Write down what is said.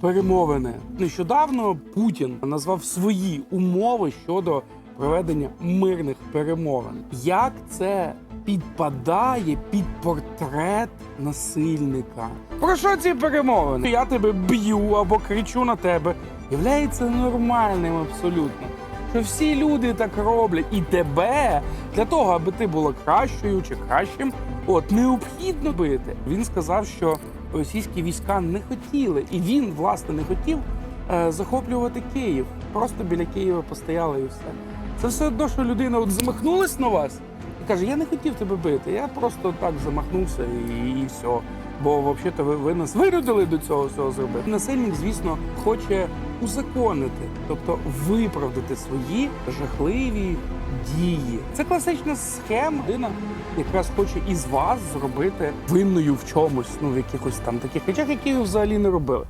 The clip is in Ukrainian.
перемовини. Нещодавно Путін назвав свої умови щодо проведення мирних перемовин. Як це підпадає під портрет насильника? Про що ці перемовини? Я тебе б'ю або кричу на тебе. Являється нормальним абсолютно. Що всі люди так роблять, і тебе для того, аби ти була кращою чи кращим, от необхідно бити. Він сказав, що російські війська не хотіли, і він власне не хотів е, захоплювати Київ. Просто біля Києва постояли і все. Це все одно, що людина от замахнулась на вас і каже: Я не хотів тебе бити, я просто так замахнувся і, і все. Бо взагалі-то ви, ви нас виродили до цього всього зробити. Насильник, звісно, хоче узаконити, тобто виправдати свої жахливі дії. Це класична схема. Людина якраз хоче із вас зробити винною в чомусь, ну в якихось там таких речах, які ви взагалі не робили.